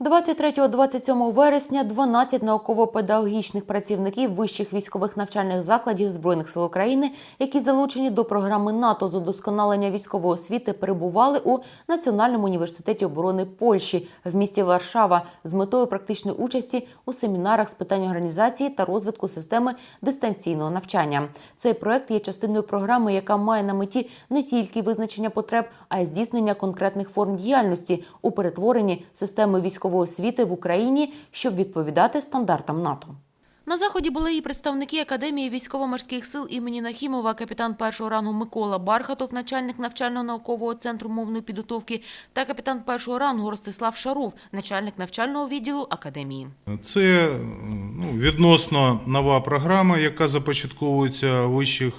23-27 вересня 12 науково-педагогічних працівників вищих військових навчальних закладів Збройних сил України, які залучені до програми НАТО з удосконалення військової освіти, перебували у Національному університеті оборони Польщі в місті Варшава з метою практичної участі у семінарах з питань організації та розвитку системи дистанційного навчання. Цей проект є частиною програми, яка має на меті не тільки визначення потреб, а й здійснення конкретних форм діяльності у перетворенні системи військової освіти в Україні, щоб відповідати стандартам НАТО. На заході були і представники Академії військово-морських сил імені Нахімова, капітан першого рангу Микола Бархатов, начальник навчально-наукового центру мовної підготовки, та капітан першого рангу Ростислав Шарув, начальник навчального відділу академії. Це ну, відносно нова програма, яка започатковується у вищих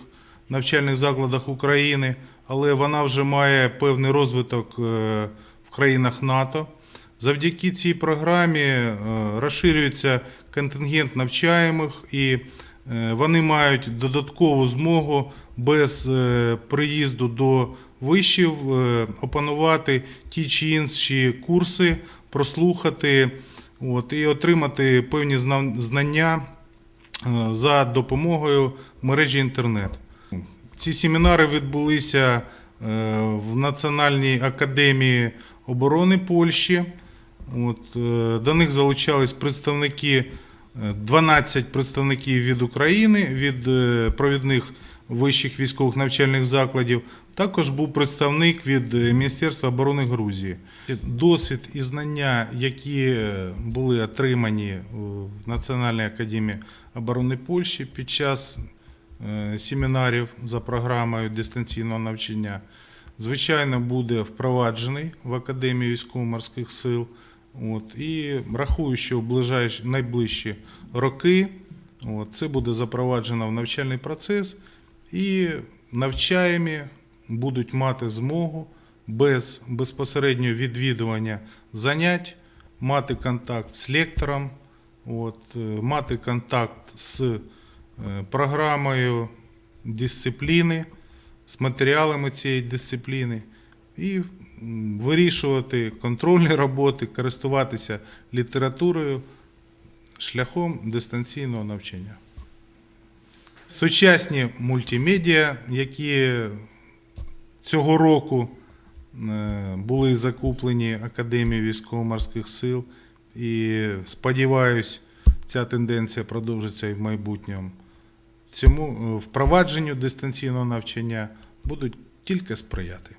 навчальних закладах України, але вона вже має певний розвиток е, в країнах НАТО. Завдяки цій програмі е, розширюється контингент навчаємих і е, вони мають додаткову змогу без е, приїзду до вишів опанувати ті чи інші курси, прослухати от, і отримати певні знання за допомогою мережі інтернет. Ці семінари відбулися в Національній академії оборони Польщі. От, е, до них залучались представники, е, 12 представників від України, від е, провідних вищих військових навчальних закладів. Також був представник від е, Міністерства оборони Грузії. Досвід і знання, які е, були отримані в Національній академії оборони Польщі під час е, семінарів за програмою дистанційного навчання, звичайно, буде впроваджений в Академії військово-морських сил. От, і рахую, що в найближчі роки от, це буде запроваджено в навчальний процес, і навчаємі будуть мати змогу без безпосереднього відвідування занять, мати контакт з лектором, от, е, мати контакт з е, програмою дисципліни, з матеріалами цієї дисципліни і вирішувати контрольні роботи, користуватися літературою шляхом дистанційного навчання. Сучасні мультимедіа, які цього року е, були закуплені Академією військово-морських сил, і сподіваюсь, ця тенденція продовжиться і в майбутньому. Цьому е, впровадженню дистанційного навчання будуть тільки сприяти.